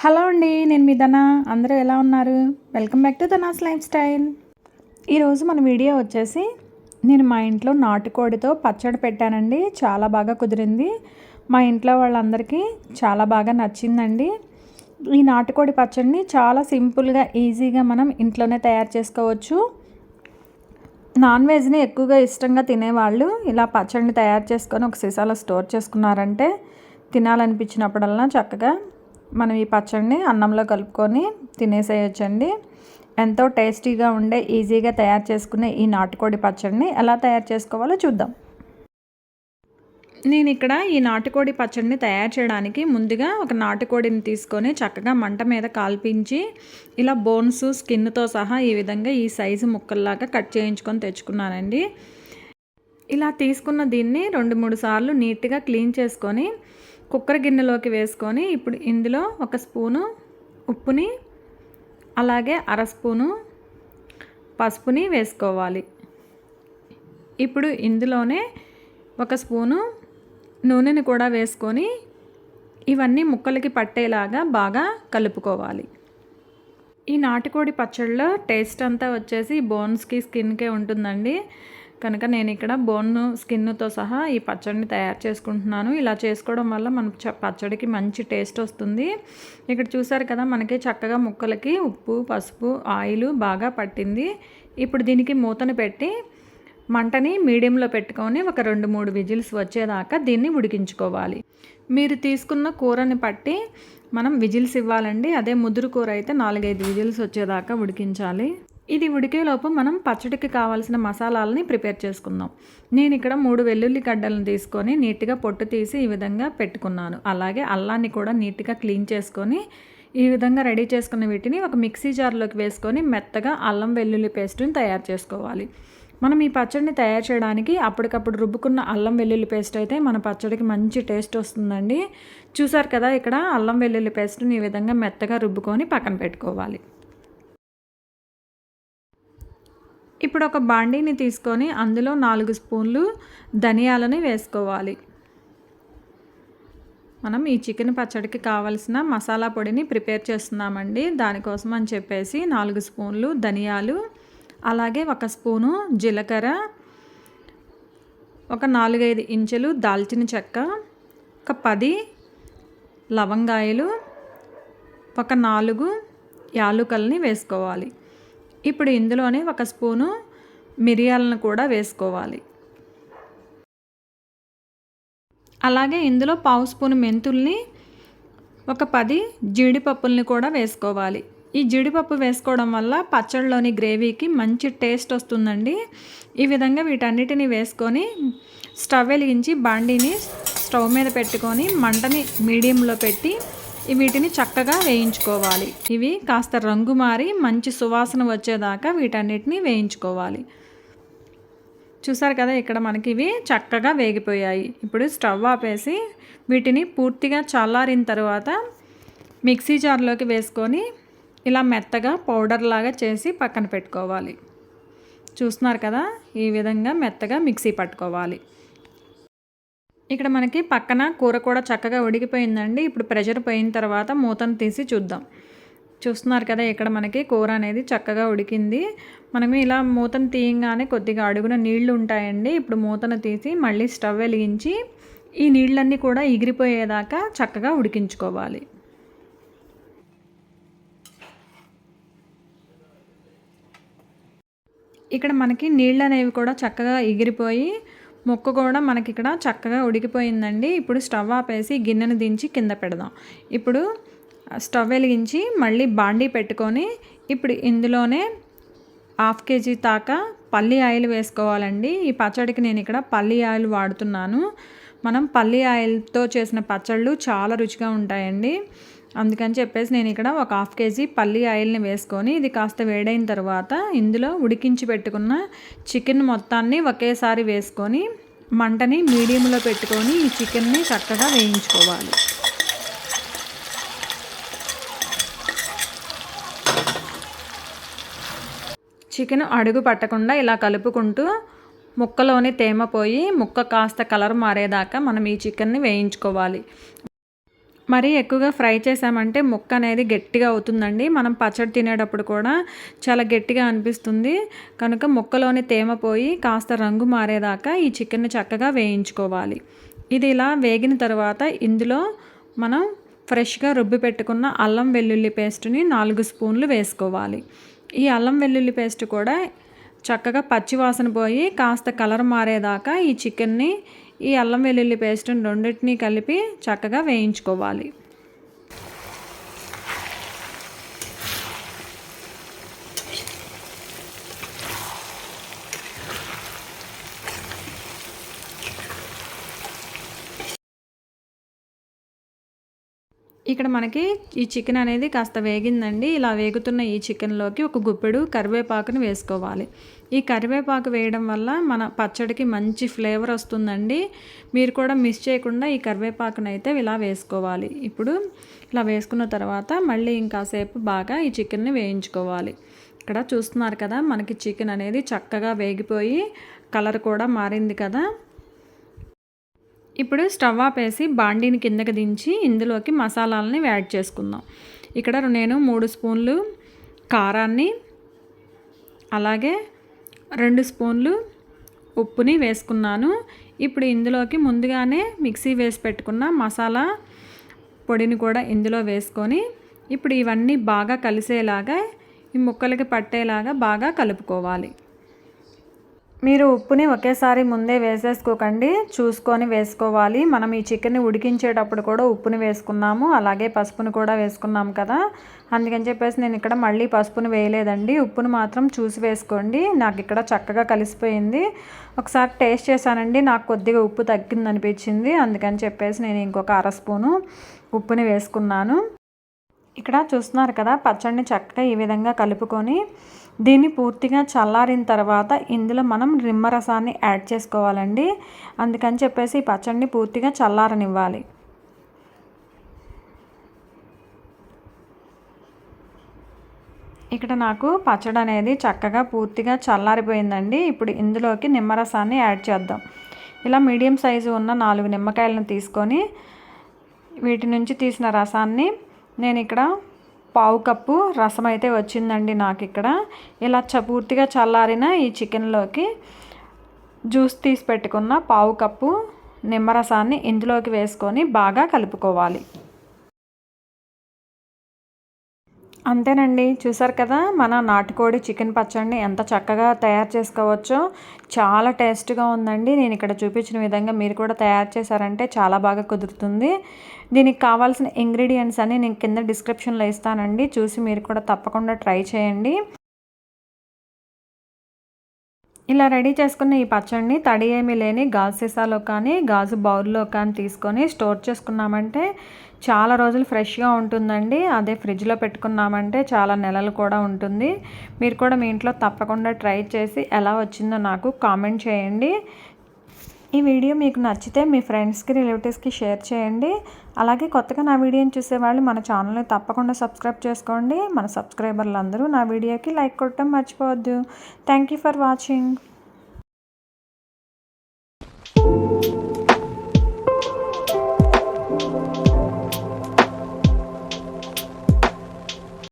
Hello అండి నేను మీ ధన. అందరూ ఎలా ఉన్నారు? Welcome back to Dhana's lifestyle ఈరోజు మన వీడియో వచ్చేసి నేను మా ఇంట్లో నాటుకోడితో పచ్చడి పెట్టానండి. చాలా బాగా కుదిరింది. మా ఇంట్లో వాళ్ళందరికీ చాలా బాగా నచ్చిందండి. ఈ నాటుకోడి పచ్చడిని చాలా సింపుల్గా ఈజీగా మనం ఇంట్లోనే తయారు చేసుకోవచ్చు. నాన్ వెజ్ని ఎక్కువగా ఇష్టంగా తినేవాళ్ళు ఇలా పచ్చడిని తయారు చేసుకొని ఒక సీసాలో స్టోర్ చేసుకున్నారంటే తినాలనిపించినప్పుడల్లా చక్కగా మనం ఈ పచ్చడిని అన్నంలో కలుపుకొని తినేసేయచ్చండి. ఎంతో టేస్టీగా ఉండే ఈజీగా తయారు చేసుకునే ఈ నాటుకోడి పచ్చడిని ఎలా తయారు చేసుకోవాలో చూద్దాం. నేను ఇక్కడ ఈ నాటుకోడి పచ్చడిని తయారు చేయడానికి ముందుగా ఒక నాటుకోడిని తీసుకొని చక్కగా మంట మీద కాల్పించి ఇలా బోన్స్ స్కిన్తో సహా ఈ విధంగా ఈ సైజు ముక్కల్లాగా కట్ చేయించుకొని తెచ్చుకున్నానండి. ఇలా తీసుకున్న దీన్ని రెండు మూడు సార్లు నీట్గా క్లీన్ చేసుకొని కుక్కర్ గిన్నెలోకి వేసుకొని ఇప్పుడు ఇందులో ఒక స్పూను ఉప్పుని అలాగే అర స్పూను పసుపుని వేసుకోవాలి. ఇప్పుడు ఇందులోనే ఒక స్పూను నూనెని కూడా వేసుకొని ఇవన్నీ ముక్కలకి పట్టేలాగా బాగా కలుపుకోవాలి. ఈ నాటుకోడి పచ్చడిలో టేస్ట్ అంతా వచ్చేసి బోన్స్కి స్కిన్కే ఉంటుందండి. కనుక నేను ఇక్కడ బోన్ స్కిన్తో సహా ఈ పచ్చడిని తయారు చేసుకుంటున్నాను. ఇలా చేసుకోవడం వల్ల మన పచ్చడికి మంచి టేస్ట్ వస్తుంది. ఇక్కడ చూసారు కదా మనకి చక్కగా ముక్కలకి ఉప్పు పసుపు ఆయిల్ బాగా పట్టింది. ఇప్పుడు దీనికి మూతను పెట్టి మంటని మీడియంలో పెట్టుకొని ఒక రెండు మూడు విజిల్స్ వచ్చేదాకా దీన్ని ఉడికించుకోవాలి. మీరు తీసుకున్న కూరని పట్టి మనం విజిల్స్ ఇవ్వాలండి. అదే ముదురు కూర అయితే నాలుగైదు విజిల్స్ వచ్చేదాకా ఉడికించాలి. ఇది ఉడికేలోపు మనం పచ్చడికి కావాల్సిన మసాలాలని ప్రిపేర్ చేసుకుందాం. నేను ఇక్కడ మూడు వెల్లుల్లి గడ్డలను తీసుకొని నీట్గా పొట్టు తీసి ఈ విధంగా పెట్టుకున్నాను. అలాగే అల్లాన్ని కూడా నీట్గా క్లీన్ చేసుకొని ఈ విధంగా రెడీ చేసుకున్న వీటిని ఒక మిక్సీ జార్లోకి వేసుకొని మెత్తగా అల్లం వెల్లుల్లి పేస్ట్ని తయారు చేసుకోవాలి. మనం ఈ పచ్చడిని తయారు చేయడానికి అప్పటికప్పుడు రుబ్బుకున్న అల్లం వెల్లుల్లి పేస్ట్ అయితే మన పచ్చడికి మంచి టేస్ట్ వస్తుందండి. చూసారు కదా ఇక్కడ అల్లం వెల్లుల్లి పేస్ట్ని ఈ విధంగా మెత్తగా రుబ్బుకొని పక్కన పెట్టుకోవాలి. ఇప్పుడు ఒక బాండీని తీసుకొని అందులో నాలుగు స్పూన్లు ధనియాలని వేసుకోవాలి. మనం ఈ చికెన్ పచ్చడికి కావలసిన మసాలా పొడిని ప్రిపేర్ చేస్తున్నామండి. దానికోసం అని చెప్పేసి నాలుగు స్పూన్లు ధనియాలు అలాగే ఒక స్పూను జీలకర్ర ఒక నాలుగైదు ఇంచులు దాల్చిన చెక్క ఒక పది లవంగాయలు ఒక నాలుగు యాలుకల్ని వేసుకోవాలి. ఇప్పుడు ఇందులోనే ఒక స్పూను మిరియాలను కూడా వేసుకోవాలి. అలాగే ఇందులో పావు స్పూను మెంతుల్ని ఒక పది జీడిపప్పుల్ని కూడా వేసుకోవాలి. ఈ జీడిపప్పు వేసుకోవడం వల్ల పచ్చడిలోని గ్రేవీకి మంచి టేస్ట్ వస్తుందండి. ఈ విధంగా వీటన్నిటిని వేసుకొని స్టవ్ వెలిగించి బాండీని స్టవ్ మీద పెట్టుకొని మంటని మీడియంలో పెట్టి వీటిని చక్కగా వేయించుకోవాలి. ఇవి కాస్త రంగు మారి మంచి సువాసన వచ్చేదాకా వీటన్నిటిని వేయించుకోవాలి. చూసారు కదా ఇక్కడ మనకి ఇవి చక్కగా వేగిపోయాయి. ఇప్పుడు స్టవ్ ఆపేసి వీటిని పూర్తిగా చల్లారిన తర్వాత మిక్సీ జార్లోకి వేసుకొని ఇలా మెత్తగా పౌడర్ లాగా చేసి పక్కన పెట్టుకోవాలి. చూస్తున్నారు కదా ఈ విధంగా మెత్తగా మిక్సీ పట్టుకోవాలి. ఇక్కడ మనకి పక్కన కూర కూడా చక్కగా ఉడికిపోయిందండి. ఇప్పుడు ప్రెషర్ పోయిన తర్వాత మూతను తీసి చూద్దాం. చూస్తున్నారు కదా ఇక్కడ మనకి కూర అనేది చక్కగా ఉడికింది. మనం ఇలా మూతను తీయంగానే కొద్దిగా అడుగున నీళ్ళు ఉంటాయండి. ఇప్పుడు మూతను తీసి మళ్ళీ స్టవ్ వెలిగించి ఈ నీళ్ళన్నీ కూడా ఎగిరిపోయేదాకా చక్కగా ఉడికించుకోవాలి. ఇక్కడ మనకి నీళ్ళు అనేవి కూడా చక్కగా ఎగిరిపోయి ముక్క కూడా మనకి ఇక్కడ చక్కగా ఉడికిపోయిందండి. ఇప్పుడు స్టవ్ ఆపేసి గిన్నెను దించి కింద పెడదాం. ఇప్పుడు స్టవ్ వెలిగించి మళ్ళీ బాండీ పెట్టుకొని ఇప్పుడు ఇందులోనే హాఫ్ కేజీ దాకా పల్లి ఆయిల్ వేసుకోవాలండి. ఈ పచ్చడికి నేను ఇక్కడ పల్లి ఆయిల్ వాడుతున్నాను. మనం పల్లి ఆయిల్తో చేసిన పచ్చళ్ళు చాలా రుచిగా ఉంటాయండి. అందుకని చెప్పేసి నేను ఇక్కడ ఒక హాఫ్ కేజీ పల్లి ఆయిల్ని వేసుకొని ఇది కాస్త వేడైన తర్వాత ఇందులో ఉడికించి పెట్టుకున్న చికెన్ మొత్తాన్ని ఒకేసారి వేసుకొని మంటని మీడియంలో పెట్టుకొని ఈ చికెన్ని చక్కగా వేయించుకోవాలి. చికెన్ అడుగు పట్టకుండా ఇలా కలుపుకుంటూ ముక్కలోని తేమ పోయి ముక్క కాస్త కలర్ మారేదాకా మనం ఈ చికెన్ని వేయించుకోవాలి. మరీ ఎక్కువగా ఫ్రై చేసామంటే ముక్క అనేది గట్టిగా అవుతుందండి. మనం పచ్చడి తినేటప్పుడు కూడా చాలా గట్టిగా అనిపిస్తుంది. కనుక ముక్కలోని తేమ పోయి కాస్త రంగు మారేదాకా ఈ చికెన్ని చక్కగా వేయించుకోవాలి. ఇది ఇలా వేగిన తర్వాత ఇందులో మనం ఫ్రెష్గా రుబ్బి పెట్టుకున్న అల్లం వెల్లుల్లి పేస్ట్ని నాలుగు స్పూన్లు వేసుకోవాలి. ఈ అల్లం వెల్లుల్లి పేస్ట్ కూడా చక్కగా పచ్చివాసన పోయి కాస్త కలర్ మారేదాకా ఈ చికెన్ని ఈ అల్లం వెల్లుల్లి పేస్ట్ని రెండింటినీ కలిపి చక్కగా వేయించుకోవాలి. ఇక్కడ మనకి ఈ చికెన్ అనేది కాస్త వేగిందండి. ఇలా వేగుతున్న ఈ చికెన్లోకి ఒక గుప్పెడు కరివేపాకుని వేసుకోవాలి. ఈ కరివేపాకు వేయడం వల్ల మన పచ్చడికి మంచి ఫ్లేవర్ వస్తుందండి. మీరు కూడా మిస్ చేయకుండా ఈ కరివేపాకును అయితే ఇలా వేసుకోవాలి. ఇప్పుడు ఇలా వేసుకున్న తర్వాత మళ్ళీ ఇంకాసేపు బాగా ఈ చికెన్ని వేయించుకోవాలి. ఇక్కడ చూస్తున్నారు కదా మనకి చికెన్ అనేది చక్కగా వేగిపోయి కలర్ కూడా మారింది కదా. ఇప్పుడు స్టవ్ ఆపేసి బాండీని కిందకి దించి ఇందులోకి మసాలాలని యాడ్ చేసుకుందాం. ఇక్కడ నేను మూడు స్పూన్లు కారాన్ని అలాగే రెండు స్పూన్లు ఉప్పుని వేసుకున్నాను. ఇప్పుడు ఇందులోకి ముందుగానే మిక్సీ వేసి పెట్టుకున్న మసాలా పొడిని కూడా ఇందులో వేసుకొని ఇప్పుడు ఇవన్నీ బాగా కలిసేలాగా ఈ ముక్కలకి పట్టేలాగా బాగా కలుపుకోవాలి. మీరు ఉప్పుని ఒకేసారి ముందే వేసేసుకోకండి. చూసుకొని వేసుకోవాలి. మనం ఈ చికెన్ని ఉడికించేటప్పుడు కూడా ఉప్పుని వేసుకున్నాము. అలాగే పసుపుని కూడా వేసుకున్నాము కదా. అందుకని చెప్పేసి నేను ఇక్కడ మళ్ళీ పసుపుని వేయలేదండి. ఉప్పును మాత్రం చూసి వేసుకోండి. నాకు ఇక్కడ చక్కగా కలిసిపోయింది. ఒకసారి టేస్ట్ చేశానండి. నాకు కొద్దిగా ఉప్పు తగ్గిందనిపించింది. అందుకని చెప్పేసి నేను ఇంకొక అర స్పూను ఉప్పుని వేసుకున్నాను. ఇక్కడ చూస్తున్నారు కదా పచ్చడిని చక్కగా ఈ విధంగా కలుపుకొని దీన్ని పూర్తిగా చల్లారిన తర్వాత ఇందులో మనం నిమ్మరసాన్ని యాడ్ చేసుకోవాలండి. అందుకని చెప్పేసి పచ్చడిని పూర్తిగా చల్లారనివ్వాలి. ఇక్కడ నాకు పచ్చడి అనేది చక్కగా పూర్తిగా చల్లారిపోయిందండి. ఇప్పుడు ఇందులోకి నిమ్మరసాన్ని యాడ్ చేద్దాం. ఇలా మీడియం సైజు ఉన్న నాలుగు నిమ్మకాయలను తీసుకొని వీటి నుంచి తీసిన రసాన్ని నేను ఇక్కడ పావు కప్పు రసం అయితే వచ్చిందండి నాకు ఇక్కడ ఇలా చ పూర్తిగా చల్లారిన ఈ చికెన్లోకి జ్యూస్ తీసి పెట్టుకున్న పావు కప్పు నిమ్మరసాన్ని ఇందులోకి వేసుకొని బాగా కలుపుకోవాలి. అంతేనండి. చూసారు కదా మన నాటుకోడి చికెన్ పచ్చడిని ఎంత చక్కగా తయారు చేసుకోవచ్చో. చాలా టేస్ట్గా ఉందండి. నేను ఇక్కడ చూపించిన విధంగా మీరు కూడా తయారు చేశారంటే చాలా బాగా కుదురుతుంది. దీనికి కావాల్సిన ఇంగ్రీడియంట్స్ అని నేను కింద డిస్క్రిప్షన్లో ఇస్తానండి. చూసి మీరు కూడా తప్పకుండా ట్రై చేయండి. ఇలా రెడీ చేసుకున్న ఈ పచ్చడిని తడి ఏమీ లేని గాజు సీసాలో కానీ గాజు బౌల్లో కానీ తీసుకొని స్టోర్ చేసుకున్నామంటే చాలా రోజులు ఫ్రెష్గా ఉంటుందండి. అదే ఫ్రిడ్జ్లో పెట్టుకున్నామంటే చాలా నెలలు కూడా ఉంటుంది. మీరు కూడా మీ ఇంట్లో తప్పకుండా ట్రై చేసి ఎలా వచ్చిందో నాకు కామెంట్ చేయండి. ఈ వీడియో మీకు నచ్చితే మీ ఫ్రెండ్స్కి రిలేటివ్స్కి షేర్ చేయండి. అలాగే కొత్తగా నా వీడియోని చూసేవాళ్ళు మన ఛానల్ని తప్పకుండా సబ్స్క్రైబ్ చేసుకోండి. మన సబ్స్క్రైబర్లు అందరూ నా వీడియోకి లైక్ కొట్టడం మర్చిపోవద్దు. Thank you for watching.